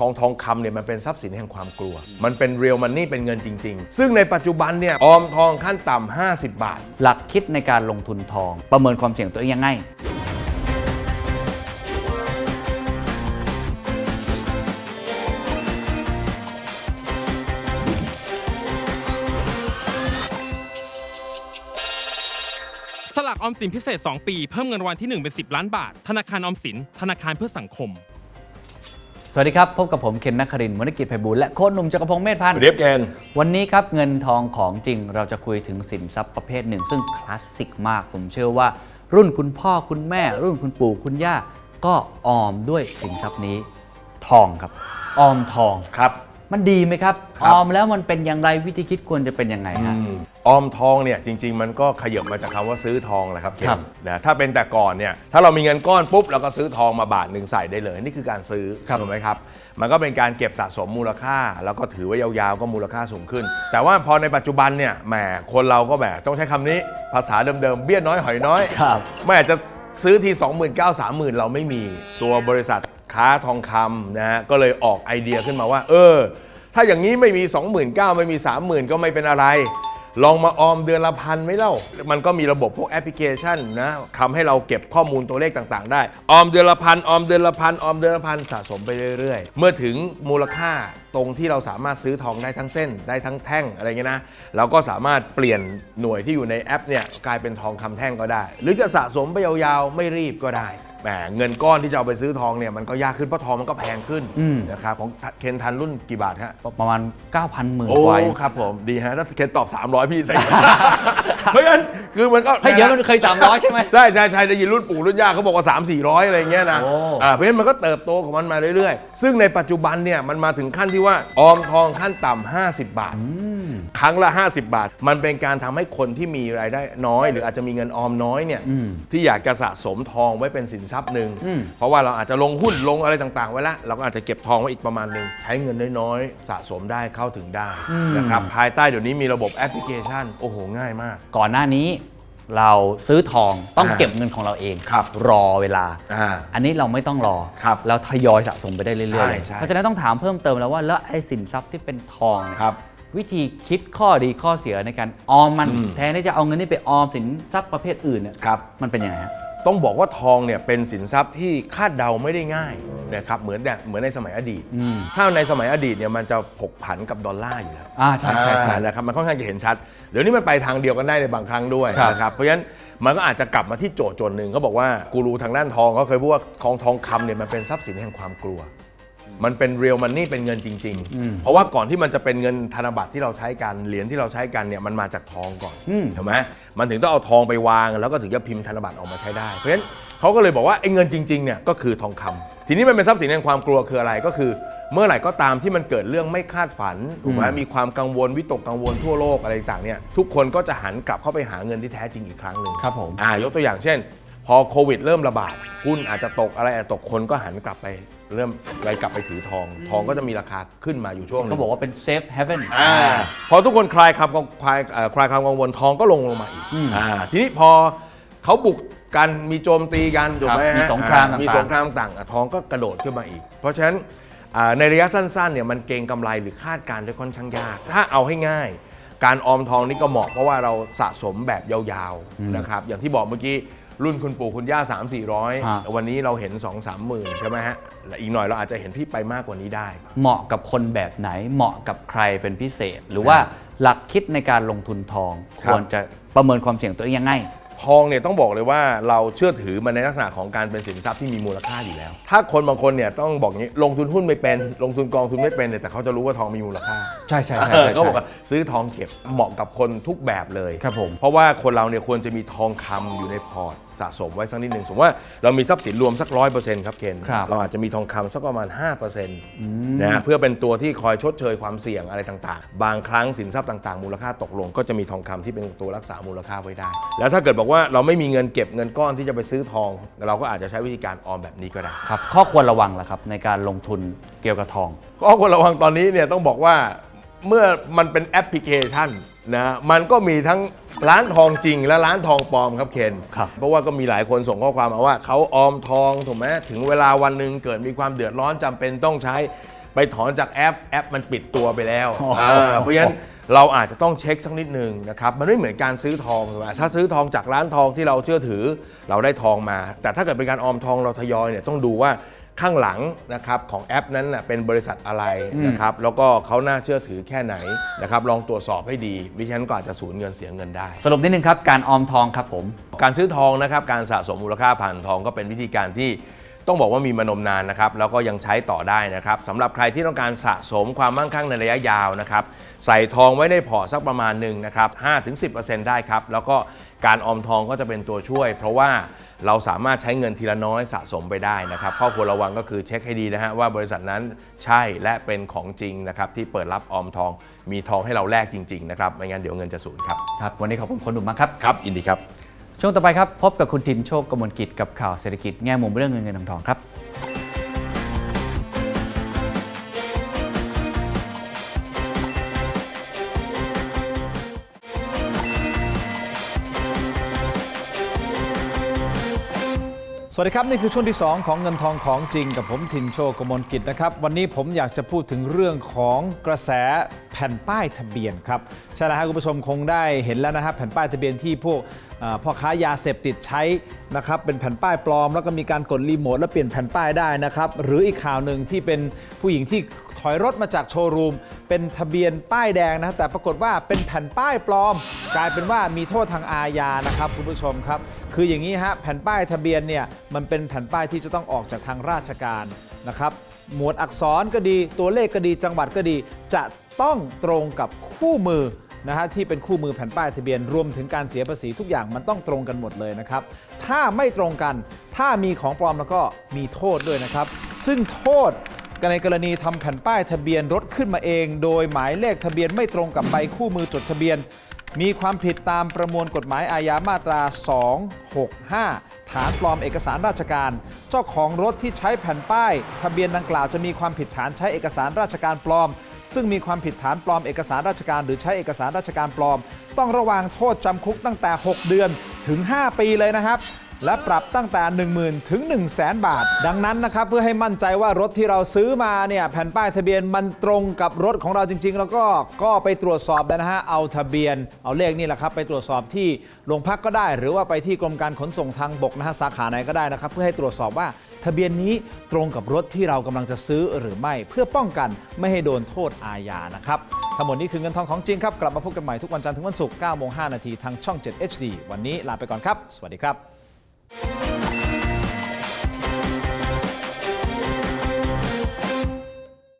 ของทองคำเนี่ยมันเป็นทรัพย์สินแห่งความกลัว มันเป็นเรียลมันนี่เป็นเงินจริง ๆ ซึ่งในปัจจุบันเนี่ยออมทองขั้นต่ำ50 บาท หลักคิดในการลงทุนทอง ประเมินความเสี่ยงตัวเองยังไงสลากออมสินพิเศษ 2 ปี เพิ่มเงินรางวัลที่ 1 เป็น 10 ล้านบาท ธนาคารออมสิน ธนาคารเพื่อสังคม สวัสดีครับ พบกับผมเคนนักครินทร์มนกิจไพบูลย์และโค้ชหนุ่มจักรพงศ์เมธพันธ์เรียบแกน วันนี้ครับเงินทองของจริงเราจะคุยถึงสินทรัพย์ประเภทหนึ่ง ซึ่งคลาสสิกมาก ผมเชื่อว่า รุ่นคุณพ่อคุณแม่ รุ่นคุณปู่คุณย่า ก็ออมด้วยสินทรัพย์นี้ ทองครับ ออมทอง ครับ มันดีไหมครับครับ ออมแล้วมันเป็นอย่างไรวิธีคิดควรจะเป็นยังไงฮะ ออมทองเนี่ยจริง ๆ มันก็ขยับมาจากคำว่าซื้อทองแหละครับเคนครับ นะถ้าเป็นแต่ก่อนเนี่ยถ้าเรามีเงินก้อนปุ๊บเราก็ซื้อทองมาบาทหนึ่งใส่ได้เลย นี่คือการซื้อถูกไหมครับ มันก็เป็นการเก็บสะสมมูลค่า แล้วก็ถือไว้ยาวๆก็มูลค่าสูงขึ้น แต่ว่าพอในปัจจุบันเนี่ยแหมคนเราก็แบบต้องใช้คำนี้ภาษาเดิมๆเบี้ยน้อยหอยน้อย ครับ ไม่อาจจะซื้อที 29,000 30,000 เราไม่มีตัวบริษัท ค้าทองคำนะฮะก็เลยออกไอเดียขึ้นมาว่า เออ ถ้าอย่างนี้ไม่มี 29,000ไม่มี 30,000 ก็ไม่เป็นอะไร ลองมาออมเดือนละพันไหม่เล่า มันก็มีระบบพวกแอปพลิเคชันนะทำให้เราเก็บข้อมูลตัวเลขต่างๆ ได้ ออมเดือนละพันออมเดือนละพันออมเดือนละพันสะสมไปเรื่อยๆ เมื่อถึงมูลค่าตรงที่เราสามารถซื้อทองได้ทั้งเส้นได้ทั้งแท่งอะไรเงี้ยนะเราก็สามารถเปลี่ยนหน่วยที่อยู่ในแอปเนี่ยกลายเป็นทองคำแท่งก็ได้ หรือจะสะสมไปยาวๆไม่รีบก็ได้แหมเงินก้อนที่จะเอาไปซื้อทองเนี่ยมันก็ยากขึ้นเพราะทองมันก็แพงขึ้นอืมนะครับของเคนทันรุ่นกี่บาทฮะประมาณ 9,000หมื่นโอ้กว่าเองครับผมดีฮะถ้าเคนตอบ 300 พี่ใส่เพราะฉะนั้นคือมันก็เฮ้ยเดี๋ยวมันเคย 300 ใช่ไหมใช่ใช่ใช่ได้ยินรุ่นปู่รุ่นย่าเขาบอกว่า 3 4 0 0 อะไรอย่างเงี้ยนะโอ้อ่าเพราะฉะนั้นมันก็เติบโตของมันมาเรื่อยๆ ซึ่งในปัจจุบันเนี่ยมันมาถึงขั้นที่ว่าออมทองขั้นต่ำ50 บาท ครั้งละ 50 บาท มันเป็นการทำให้คนที่มีรายได้น้อย หรืออาจจะมีเงินออมน้อยเนี่ยอืมที่อยากจะสะสมทองไว้เป็นสินทรัพย์หนึ่งอืมเพราะว่าเราอาจจะลงหุ้นลงอะไรต่างๆ ไว้ละเราก็อาจจะเก็บทองไว้อีกประมาณหนึ่งใช้เงินน้อยๆ สะสมได้เข้าถึงได้นะครับภายใต้เดี๋ยวนี้มีระบบแอปพลิเคชัน โอ้โหง่ายมาก ก่อนหน้านี้ เราซื้อทองต้องอ่าเก็บเงินของเราเองครับรอเวลา อ่า อันนี้เราไม่ต้องรอ ครับเราทยอยสะสมไปได้เรื่อยๆใช่เลยใช่ เพราะฉะนั้นต้องถามเพิ่มเติมแล้วว่าแล้วไอ้สินทรัพย์ที่เป็นทองเนี่ย ครับ วิธีคิดข้อดีข้อเสียในการออมมันอืม แทนที่จะเอาเงินนี้ไปออมสินทรัพย์ประเภทอื่นเนี่ยครับ มันเป็นยังไงฮะ ต้องบอกว่าทองเนี่ยเป็นสินทรัพย์ที่คาดเดาไม่ได้ง่ายนะครับเหมือนแบบเหมือนในสมัยอดีตอืมถ้าในสมัยอดีตเนี่ยมันจะผกผันกับดอลลาร์อยู่แล้วอ่าใช่ใช่ใช่อ่านะครับมันค่อนข้างจะเห็นชัด เดี๋ยวนี้มันไปทางเดียวกันได้ในบางครั้งด้วยครับนะครับเพราะฉะนั้นมันก็อาจจะกลับมาที่โจทย์โจทย์หนึ่งเขาบอกว่ากูรูทางด้านทองเขาเคยพูดว่าทองทองคำเนี่ยมันเป็นทรัพย์สินแห่งความกลัว มันเป็นเรียลมันนี่เป็นเงินจริง ๆ เพราะว่าก่อนที่มันจะเป็นเงินธนบัตรที่เราใช้กันเหรียญที่เราใช้กันเนี่ยมันมาจากทองก่อนอืมถูกไหมมันถึงต้องเอาทองไปวาง แล้วก็ถึงจะพิมพ์ธนบัตรออกมาใช้ได้ เพราะฉะนั้นเขาก็เลยบอกว่าไอ้เงินจริงๆเนี่ยก็คือทองคำทีนี้มันเป็นทรัพย์สินแห่งความกลัวคืออะไรก็คือ เมื่อไหร่ก็ตามที่มันเกิดเรื่องไม่คาดฝันถูกไหมมีความกังวลวิตกกังวลทั่วโลกอะไรต่างๆเนี่ยทุกคนก็จะหันกลับเข้าไปหาเงินที่แท้จริงอีกครั้งหนึ่งครับผมอ่ายกตัวอย่างเช่น พอโควิดเริ่มระบาดหุ้นอาจจะตกอะไรอาจจะตกคนก็หันกลับไปเริ่มไปกลับไปถือทอง ทองก็จะมีราคาขึ้นมาอยู่ช่วงหนึเขางบอกว่าเป็นเซฟเฮเว่นอ่าพอทุกคนคลายความกังคลายเอ่อคลายความกังวลทองก็ลงลงมาอีกอืมอ่าทีนี้พอเขาบุกกันมีโจมตีกันถูกไหมครับฮะมีสงครามอ่ต่างๆ มีสงครามต่างๆอะทองก็กระโดดขึ้นมาอีก เพราะฉะนั้นอ่าในระยะสั้นๆเนี่ยมันเก็งกำไรหรือคาดการณ์ได้ค่อนข้างยาก ถ้าเอาให้ง่าย การออมทองนี่ก็เหมาะเพราะว่าเราสะสมแบบยาวๆนะครับอย่างที่บอกเมื่อกี้ รุ่นคุณปู่คุณย่า 3 4 0 ฮะ 0 วันนี้เราเห็น 2 3หมื่นใช่ไหมฮะและอีกหน่อยเราอาจจะเห็นที่ไปมากกว่านี้ได้ เหมาะกับคนแบบไหนเหมาะกับใครเป็นพิเศษ หรือว่าหลักคิดในการลงทุนทองคครับ วรจะประเมินความเสี่ยงตัวเองยังไง ทองเนี่ยต้องบอกเลยว่าเราเชื่อถือมันในลักษณะของการเป็นสินทรัพย์ที่มีมูลค่าอยู่แล้ว ถ้าคนบางคนเนี่ยต้องบอกงี้ลงทุนหุ้นไม่เป็น ลงทุนกองทุนไม่เป็นเนี่ยแต่เขาจะรู้ว่าทองมีมูลค่า ใช่ใช่ใช่ เออเขาบอกว่าซื้อทองเก็บเหมาะกับคนทุกแบบเลยครับผม เพราะว่าคนเราเนี่ยควรจะมีทองคำอยู่ในพอร์ต สะสมไว้สักนิดหนึ่งสมมติว่าเรามีทรัพย์สินรวมสักร้อยเปอร์เซ็นต์ครับเคนครับเราอาจจะมีทองคำสักประมาณ5%นะฮะเพื่อเป็นตัวที่คอยชดเชยความเสี่ยงอะไรต่างๆ บางครั้งสินทรัพย์ต่างๆ มูลค่าตกลง ก็จะมีทองคำที่เป็นตัวรักษามูลค่าไว้ได้ แล้วถ้าเกิดบอกว่าเราไม่มีเงินเก็บเงินก้อนที่จะไปซื้อทอง เราก็อาจจะใช้วิธีการออมแบบนี้ก็ได้ ครับข้อควรระวังล่ะครับในการลงทุนเกี่ยวกับทอง ข้อควรระวังตอนนี้เนี่ยต้องบอกว่า เมื่อมันเป็นแอปพลิเคชันนะมันก็มีทั้งร้านทองจริงและร้านทองปลอมครับเคนครับ เพราะว่าก็มีหลายคนส่งข้อความมาว่าเขาออมทองถูกไหมถึงเวลาวันหนึ่งเกิดมีความเดือดร้อนจำเป็นต้องใช้ ไปถอนจากแอปแอปมันปิดตัวไปแล้วอ๋อเออเพราะฉะนั้นเราอาจจะต้องเช็คสักนิดนึงนะครับมันไม่เหมือนการซื้อทองถูกไหมถ้าซื้อทองจากร้านทองที่เราเชื่อถือเราได้ทองมา แต่ถ้าเกิดเป็นการออมทองเราทยอยเนี่ยต้องดูว่า ข้างหลังนะครับของแอปนั้นน่ะเป็นบริษัทอะไรนะครับแล้วก็เขาน่าเชื่อถือแค่ไหนนะครับลองตรวจสอบให้ดีมิฉะนั้นก็อาจจะสูญเงินเสียเงินได้ สรุปนิดนึงครับ การออมทองครับผม การซื้อทองนะครับการสะสมมูลค่าผ่านทองก็เป็นวิธีการที่ ต้องบอกว่ามีมานมนานนะครับแล้วก็ยังใช้ต่อได้นะครับสำหรับใครที่ต้องการสะสมความมั่งคั่งในระยะยาวนะครับใส่ทองไว้ในพอร์ตสักประมาณหนึ่งนะครับ5-10%ได้ครับแล้วก็การออมทองก็จะเป็นตัวช่วย เพราะว่าเราสามารถใช้เงินทีละน้อยสะสมไปได้นะครับข้อควรระวังก็คือเช็คให้ดีนะฮะว่าบริษัทนั้นใช่และเป็นของจริงนะครับที่เปิดรับออมทองมีทองให้เราแลกจริงๆนะครับไม่งั้นเดี๋ยวเงินจะสูญครับ ครับ วันนี้ขอบคุณคนหนุ่มมากครับ ครับยินดีครับ ช่วงต่อไปครับ พบกับคุณทินโชคกมลกิจกับข่าวเศรษฐกิจแง่มุมเรื่องเงินเงินทองทองครับสวัสดีครับ นี่คือช่วงที่ 2 ของเงินทองของจริงกับผมทินโชกมลกิจนะครับ วันนี้ผมอยากจะพูดถึงเรื่องของกระแสแผ่นป้ายทะเบียนครับ ใช่แล้วครับคุณผู้ชมคงได้เห็นแล้วนะครับแผ่นป้ายทะเบียนที่พวก พ่อค้ายาเสพติดใช้นะครับเป็นแผ่นป้ายปลอม แล้วก็มีการกดรีโมทแล้วเปลี่ยนแผ่นป้ายได้นะครับหรืออีกข่าวหนึ่งที่เป็นผู้หญิงที่ถอยรถมาจากโชว์รูม เป็นทะเบียนป้ายแดงนะแต่ปรากฏว่าเป็นแผ่นป้ายปลอม กลายเป็นว่ามีโทษทางอาญานะครับคุณผู้ชมครับ คืออย่างนี้ฮะแผ่นป้ายทะเบียนเนี่ยมันเป็นแผ่นป้ายที่จะต้องออกจากทางราชการนะครับหมวดอักษรก็ดีตัวเลขก็ดีจังหวัดก็ดี จะต้องตรงกับคู่มือ นะฮะที่เป็นคู่มือแผ่นป้ายทะเบียนรวมถึงการเสียภาษีทุกอย่างมันต้องตรงกันหมดเลยนะครับ ถ้าไม่ตรงกันถ้ามีของปลอมแล้วก็มีโทษด้วยนะครับ ซึ่งโทษในกรณีทำแผ่นป้ายทะเบียนรถขึ้นมาเอง โดยหมายเลขทะเบียนไม่ตรงกับใบคู่มือจดทะเบียน มีความผิดตามประมวลกฎหมายอาญามาตรา 265 ฐานปลอมเอกสารราชการ เจ้าของรถที่ใช้แผ่นป้าย ทะเบียนดังกล่าวจะมีความผิดฐานใช้เอกสารราชการปลอม ซึ่งมีความผิดฐานปลอมเอกสารราชการ หรือใช้เอกสารราชการปลอม ต้องระวังโทษจำคุกตั้งแต่ 6 เดือนถึง 5 ปีเลยนะครับ และปรับตั้งแต่ 10,000 ถึง 1 0 0 0 0แบาท ดังนั้นนะครับ เพื่อให้มั่นใจว่ารถที่เราซื้อมาเนี่ยแผ่นป้ายทะเบียนมันตรงกับรถของเราจริง ๆ แล้วก็ก็ไปตรวจสอบนะฮะเอาทะเบียน เอาเลขนี่แหละครับ ไปตรวจสอบที่โรงพักก็ได้ หรือว่าไปที่กรมการขนส่งทางบกนะฮะสาขาไหนก็ได้นะครับ เพื่อให้ตรวจสอบว่า ทะเบียนนี้ตรงกับรถที่เรากำลังจะซื้อหรือไม่เพื่อป้องกันไม่ให้โดนโทษอาญานะครับทั้งหมดนี้คือเงินทองของจริงครับ กลับมาพบกันใหม่ทุกวันจันทร์ถึงวันศุกร์9โมง5นาทีทางช่อง 7 HD วันนี้ลาไปก่อนครับ สวัสดีครับ